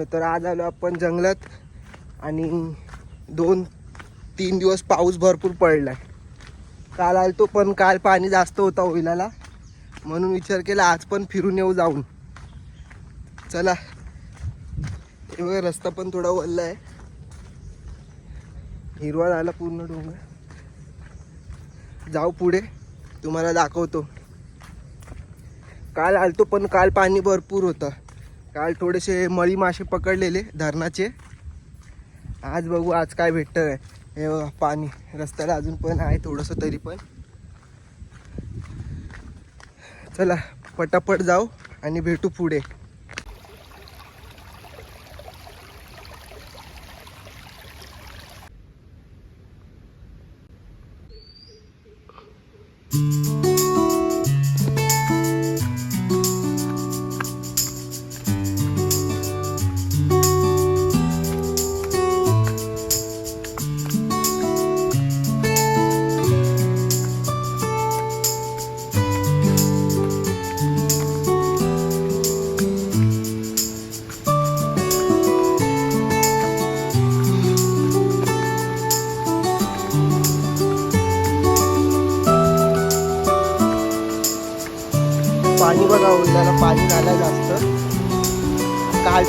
मित्रांनो तर आज आलो आपण जंगलात आणि दोन तीन दिवस पाऊस भरपूर पडला काल आलतो पण काल पाणी जास्त होता होईलाला म्हणून विचार केला आज पण फिरून येऊ जाऊन. चला. हे बघा रस्ता पण थोडा वल्ला आहे. हिरवा झाला पूर्ण डोंगर. जाऊ पुढे. तुम्हाला दाखवतो. काल आलतो पण काल पाणी भरपूर होतं. काल थोडेसे मळी मासे पकडलेले धरणाचे. आज बघू आज काय भेटतं हे पाणी. रस्त्याला अजून पण आहे थोडंसं तरी पण. चला पटापट जाऊ आणि भेटू पुढे.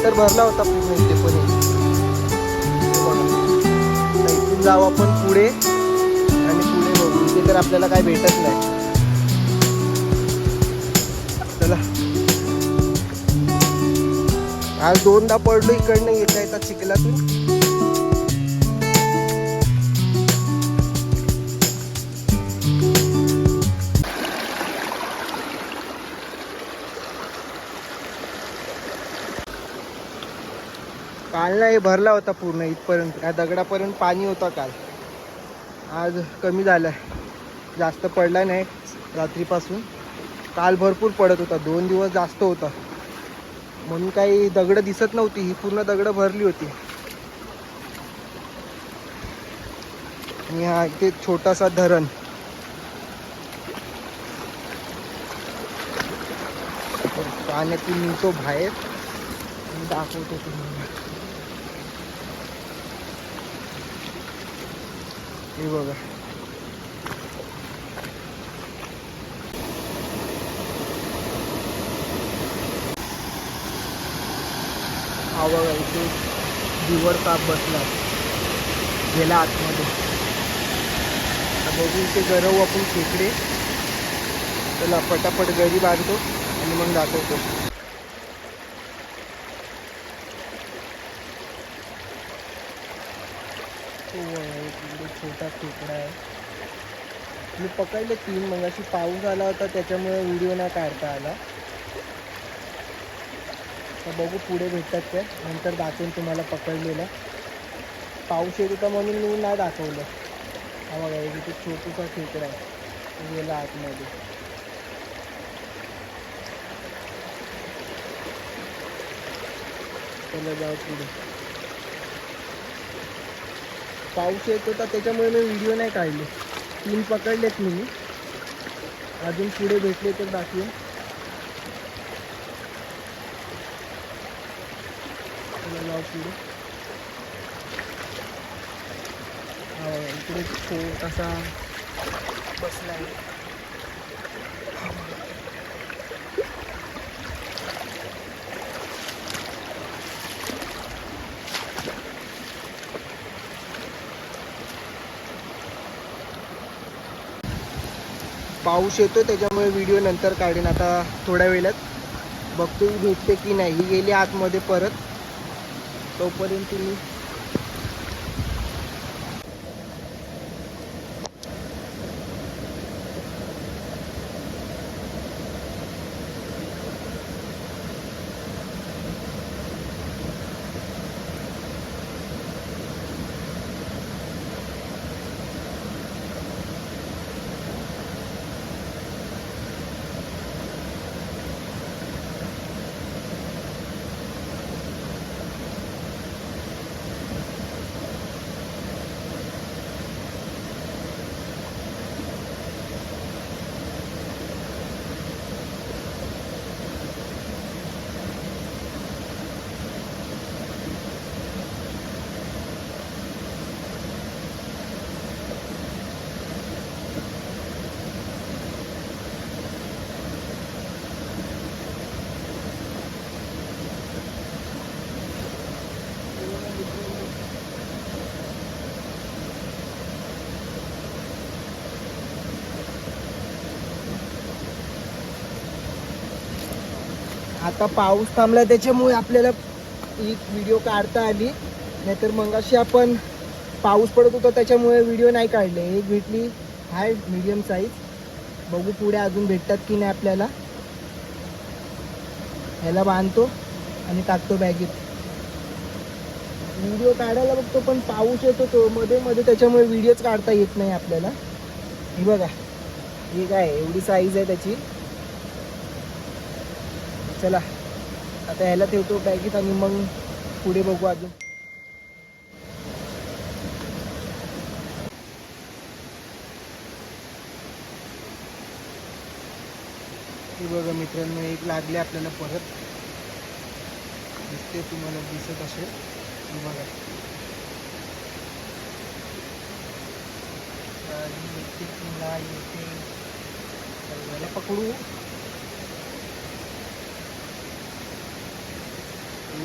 लिटर तर भरला होता पूर्ण इथे पण इथून जाऊ आपण पुढे आणि पुढे बघू. इथे तर आपल्याला काय भेटत नाही. चला. आज दोनदा पडलो इकडनं येता येतात चिखलातून. काल नाही भरला होता पूर्ण इथपर्यंत. या दगडापर्यंत पाणी होता काल. आज कमी झालं जास्त पडला नाही रात्रीपासून. काल भरपूर पडत होता. दोन दिवस जास्त होता. म्हणून काही दगडं दिसत नव्हती. ही पूर्ण दगडं भरली होती. आणि हा इथे छोटासा धरण. पाण्यातून निघतो बाहेर. दाखवतो तुम्हाला. हे बघा. हा बघा इथे दिवड काप बसला. गेला आतमध्ये. बघू इथे गरव आपण खेकडे. त्याला पटापट गरी बांधतो आणि मग दाखवतो. तो आहे, छोटा खेकडा आहे. मी पकडले तीन मग अशी पाऊस आला होता त्याच्यामुळे व्हिडिओ नाही काढता आला. तर बघू पुढे भेटतात त्या नंतर दाखवून तुम्हाला पकडलेलं. पाऊस येत होता म्हणून मी नाही दाखवलं. हा बघा एक इथे छोटूसा खेकडा आहे. गेला आतमध्ये. चला जाऊ पुढे. पाऊस येत होता त्याच्यामुळे मी व्हिडिओ नाही काढले. तीन पकडलेत मी. अजून पुढे भेटले तर दाखवेन. पुढे. हा बघा, इकडे बसला आहे. पाऊस येतो त्याच्यामुळे व्हिडिओ नंतर काढेन. आता थोड्या वेळात. बघतो भेटते की नाही. ही गेली आतमध्ये परत. तोपर्यंत तुम्ही आता पाऊस थांबला त्याच्यामुळे आपल्याला एक व्हिडिओ काढता आली. नाहीतर मग अशी आपण पाऊस पडत होता त्याच्यामुळे व्हिडिओ नाही काढले. एक भेटली हाय मीडियम साईज बघू पुढे अजून भेटतात की नाही आपल्याला. ह्याला बांधतो आणि टाकतो बॅगेत व्हिडिओ काढायला बघतो पण पाऊस येतो तो. मध्ये मध्ये त्याच्यामुळे व्हिडिओच काढता येत नाही आपल्याला. हे बघा. हे काय एवढी साईज आहे त्याची. चला. आता ह्याला ठेवतो बॅगेत आणि मग पुढे बघू अजून. बघा मित्रांनो एक लागले आपल्याला परत. दिसते तुम्हाला दिसत असेल. बघा. आणि येते पुन्हा येते. पकडू.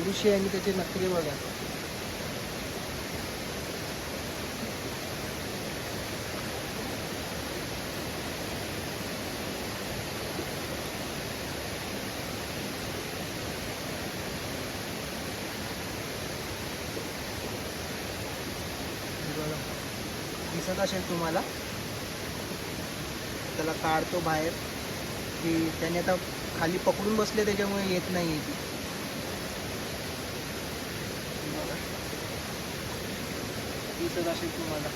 दृश्य आणि त्याचे नखरे बघा. बघा. दिसत असेल तुम्हाला? त्याला काढतो बाहेर. की त्याने आता खाली पकडून बसले त्याच्यामुळे येत नाही आहे ती हे बघा. दिसत असेल तुम्हाला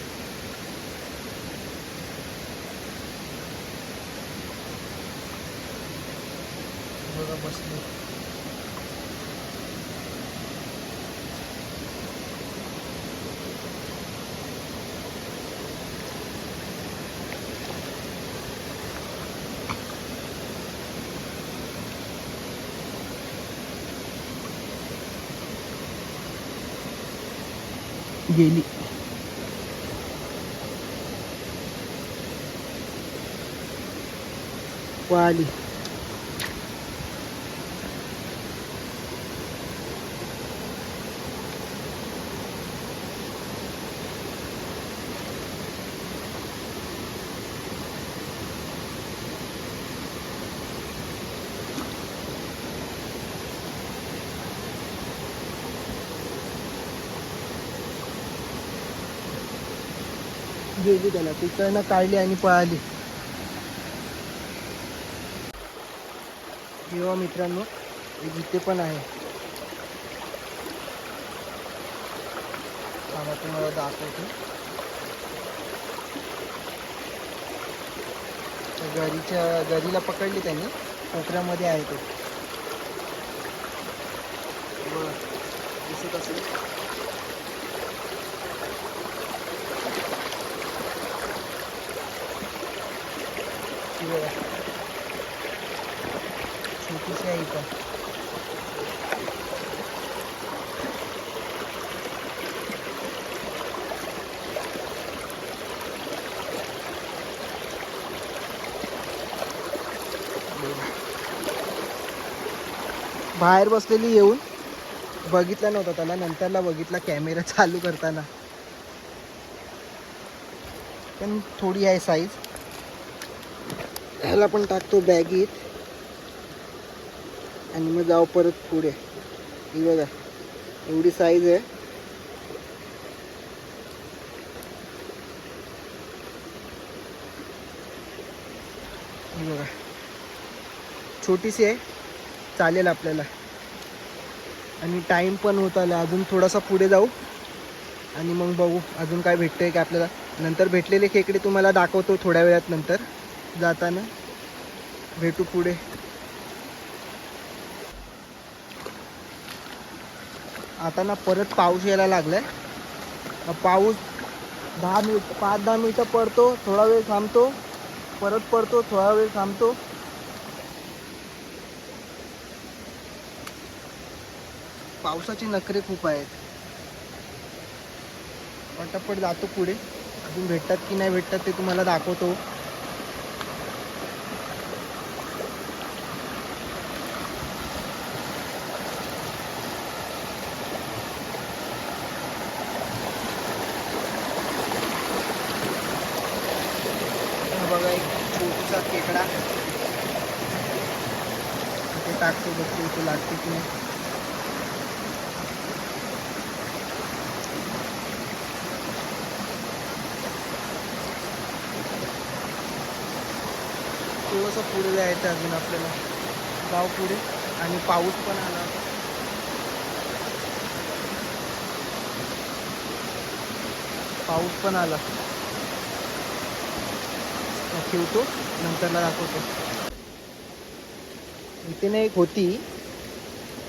बघा बसले गेली पळाली गेली त्याला तिकडनं काढली आणि पळाली बघा मित्रांनो जिथे पण आहे. थांबा तुम्हाला दाखवतो. गरीच्या गरीला पकडली त्यांनी. कोकऱ्यामध्ये आहे तो. दिसत असेल. ती बघा. छोटीशी आहे पण बाहेर बसलेली येऊन बघितला नव्हता त्याला नंतरला बघितला कॅमेरा चालू करताना. पण थोडी आहे साईज ह्याला पण टाकतो बॅगीत आणि मग जाऊ परत पुढे. ही बघा एवढी साईज आहे. ही बघा. छोटीशी आहे. चालेल आपल्याला. आणि टाईम पण होत आला. अजून थोडासा पुढे जाऊ. आणि मग बघू अजून काय भेटतं आहे का आपल्याला. नंतर भेटलेले खेकडे तुम्हाला दाखवतो थोड्या वेळात नंतर. जाताना. भेटू पुढे. आता ना परत पाऊस यायला लागलाय. आहे पाऊस दहा मिनिट पाच दहा मिनिटं पडतो थोडा वेळ थांबतो. परत पडतो थोडा वेळ थांबतो. पावसाची नखरे खूप आहेत. पटापट जातो पुढे. अजून भेटतात की नाही भेटतात ते तुम्हाला दाखवतो हा बघा एक छोटूसा खेकडा ते टाकतो बघतो इथे लागते की नाही थोडंसं पुढे जायचं अजून आपल्याला. गाव पुढे. आणि पाऊस पण आला. होता. पाऊस पण आला. ठेवतो. नंतरला दाखवतो. इथे नाही एक होती.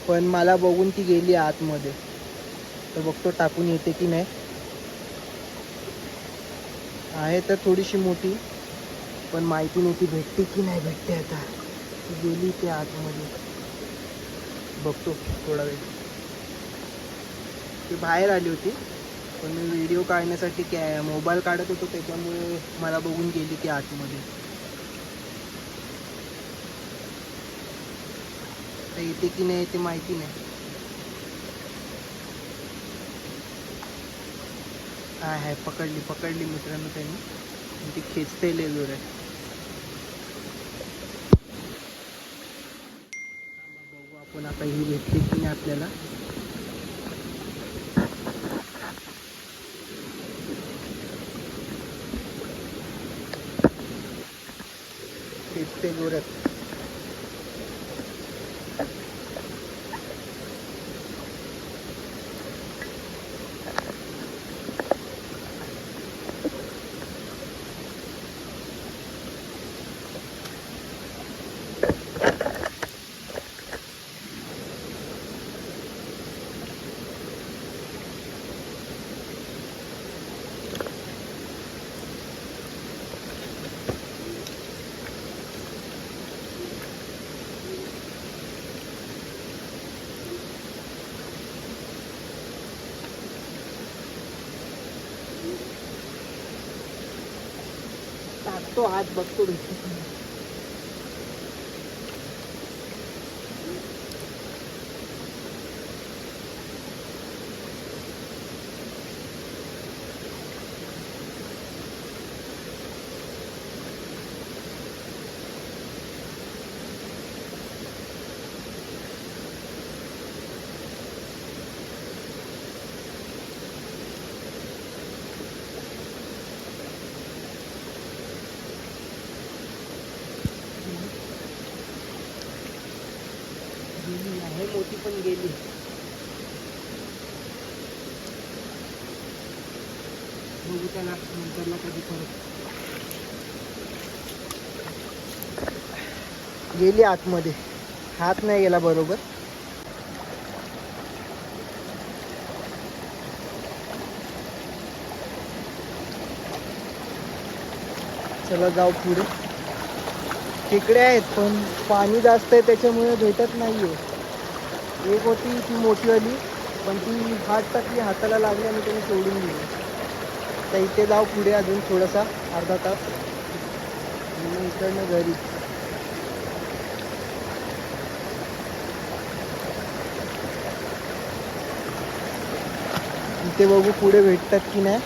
पण मला बघून ती गेली आतमध्ये. तर बघतो टाकून येते की नाही. आहे तर थोडीशी मोठी. पण माहिती नाही ती भेटते की नाही भेटते आता. ती गेली ते आतमध्ये. बघतो थोडा वेळ. ती बाहेर आली होती पण मी व्हिडिओ काढण्यासाठी कॅ मोबाईल काढत होतो त्याच्यामुळे मला बघून गेली ती आतमध्ये. तर येते की नाही ते माहिती नाही. हाय हाय पकडली पकडली मित्रांनो त्यांनी. ती खेचते लेलो आहे बघू आपण आता ही भेटते की नाही आपल्याला. ते जोरात तो हात बघतो. आहे मोठी पण गेली. बघू त्याला नंतरला कधी परत गेली आतमध्ये. हात नाही गेला बरोबर. चला जाऊ पुढे. तिकडे आहेत पण पाणी जास्त आहे त्याच्यामुळे भेटत नाहीये. एक होती ती मोठीवाली पण ती हात टाकली हाताला लागली आणि त्याने सोडून दिली. तर इथे जाऊ पुढे अजून थोडासा अर्धा तास. मग इकडनं घरी. इथे बघू पुढे भेटतात की नाही.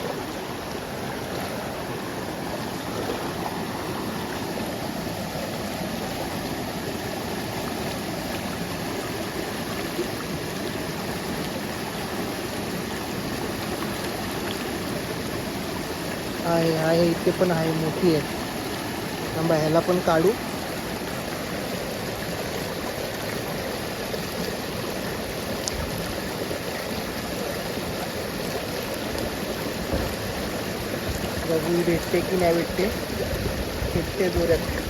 आहे इथे पण आहे मोठी आहे. थांबा ह्याला पण काढू. बघू भेटते की नाही भेटते? भेटते जोरात.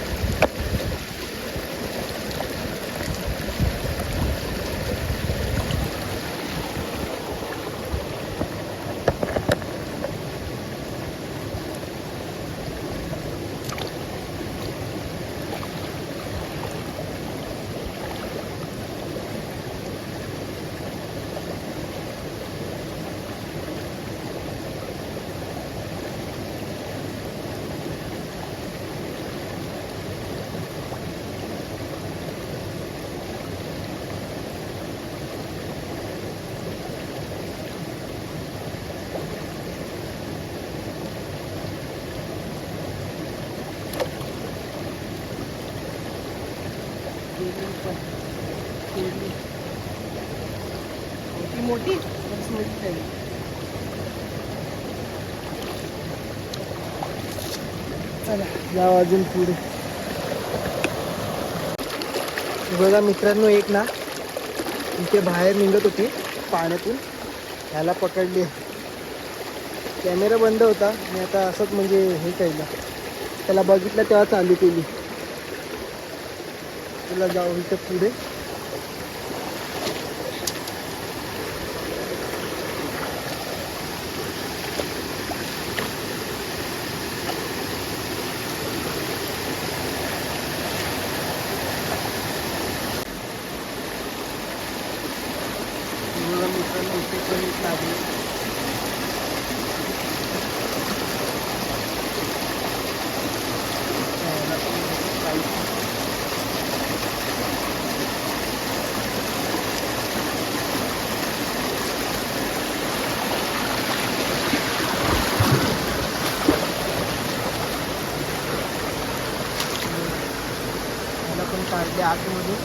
मोठी? मोठी चला. जाऊ अजून पुढे. बघा मित्रांनो एक ना इथे बाहेर निघत होती पाण्यातून. ह्याला पकडली. कॅमेरा बंद होता. मी आता असंच म्हणजे हे केलं. त्याला बघितलं तेव्हा चालू केली. तुला जाऊ इथं पुढे मुलं मित्रांनो इथे पण एक लागले यायला पण काहीच मला पण काढले आतमध्ये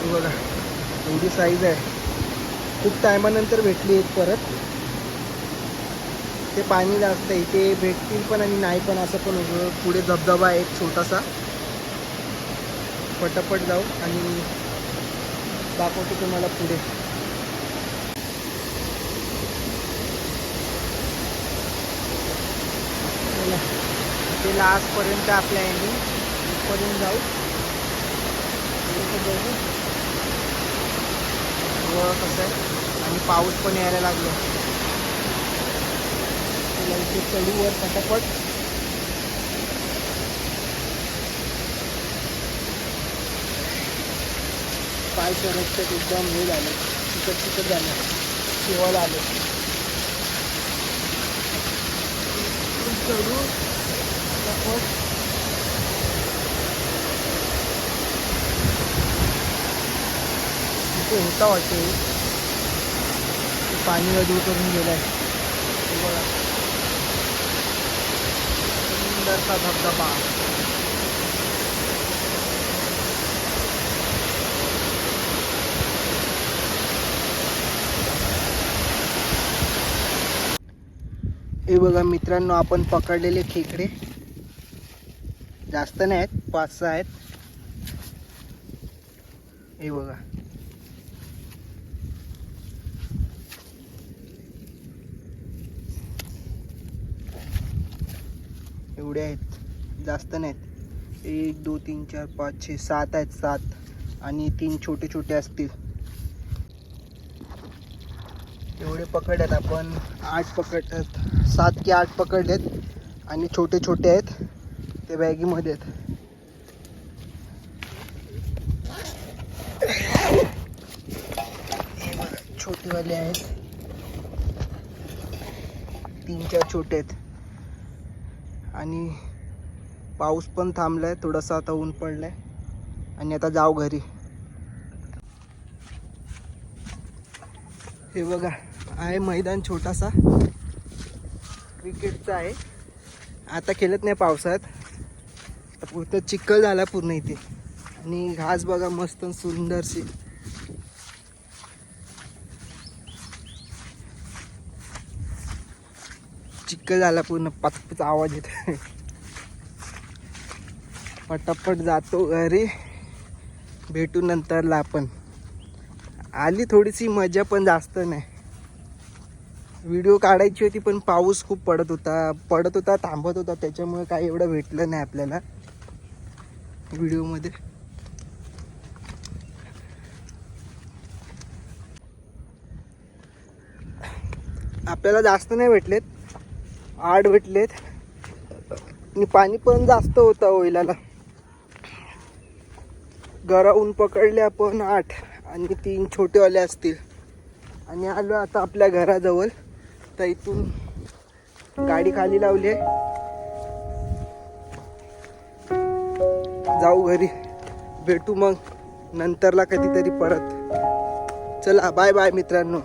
बघा एवढी साईज आहे. खूप टायमानंतर भेटली एक परत. ते पाणी जास्त आहे इथे भेटतील पण आणि नाही पण असं पण होतं पुढे धबधबा आहे एक छोटासा. पटापट जाऊ आणि दाखवतो तुम्हाला पुढे. ते लास्टपर्यंत आपल्या यांनी इथपर्यंत जाऊ. बघू कसं आहे? आणि पाऊस पण यायला लागला. चला इथे चढू वर पटापट. पाय सरकतात एकदम हे झालं. चिकट चिकट झालं. शिवायला आलं. चढू पटापट. होता वाटते पाणी वधू करून गेलाय हे बघा सुंदरसा धबधबा. हे बघा मित्रांनो आपण पकडलेले खेकडे. जास्त नाही आहेत पाच सहा आहेत. हे बघा. एवढे आहेत जास्त नाहीत. एक दोन तीन चार पाच छे सात आहेत सात. आणि तीन छोटे छोटे असतील. एवढे पकडलेत आपण. आठ पकडतात सात की आठ पकडलेत. आणि छोटे छोटे आहेत. ते बॅगीमध्ये आहेत. छोटेवाले आहेत. तीन चार छोटे आहेत. आणि पाऊस पण थांबलाय थोडासा आता ऊन पडलाय. आणि आता जाऊ घरी. हे बघा आहे मैदान छोटासा. क्रिकेटचा आहे. आता खेळत नाही पावसात पुरतं चिखल झाला पूर्ण इथे. आणि घास बघा मस्त सुंदरशी. चिखल झाला पूर्ण पाचपाच आवाज येत पटापट जातो घरी भेटू नंतरला आपण. आली थोडीशी मजा पण जास्त नाही. व्हिडिओ काढायची होती पण पाऊस खूप पडत होता. पडत होता थांबत होता त्याच्यामुळे काही एवढं भेटलं नाही आपल्याला. व्हिडिओमध्ये. आपल्याला जास्त नाही भेटलेत. आठ भेटलेत. आणि पाणी पण जास्त होतं ओइलाला घराहून पकडले आपण आठ आणि तीन छोटेवाले असतील. आणि आलो आता आपल्या घराजवळ. तर इथून गाडी खाली लावली आहे. जाऊ घरी. भेटू मग. नंतरला कधीतरी परत. चला बाय बाय मित्रांनो.